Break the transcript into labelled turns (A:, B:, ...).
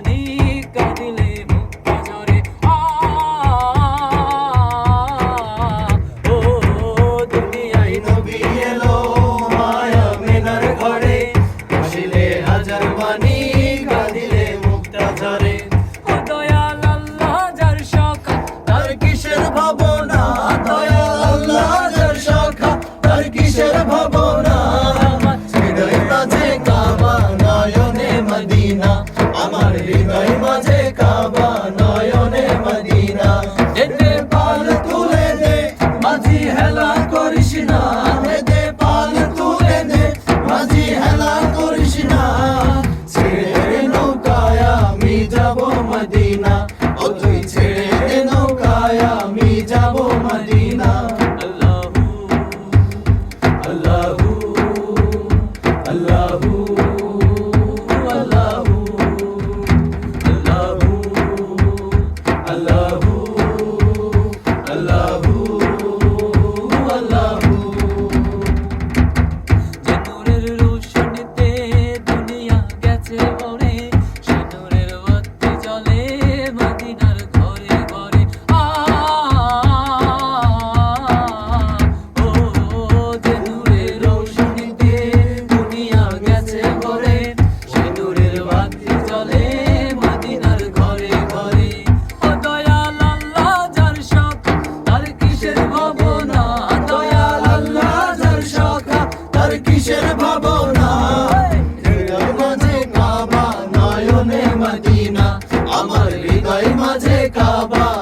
A: জানি কাঁদিলে মুক্তা জরে ও, দুনিয়ায় নবী এলো মায়া মেনার ঘরে। আসিলে হাজার বাণী কাঁদিলে মুক্তা জরে
B: ও দয়াল আল্লাহ যার সখা
A: তার কিসের ভাবনা? দয়াল আল্লাহ যার সখা তার কিসের ভাবনা? হৃদয় বাজে কাবা, নয়নে মদিনা।
B: Abu. কিসের ভাবনা?
A: হৃদয় মাঝে কাবা নয়নে মদিনা। আমার হৃদয় মাঝে কাবা।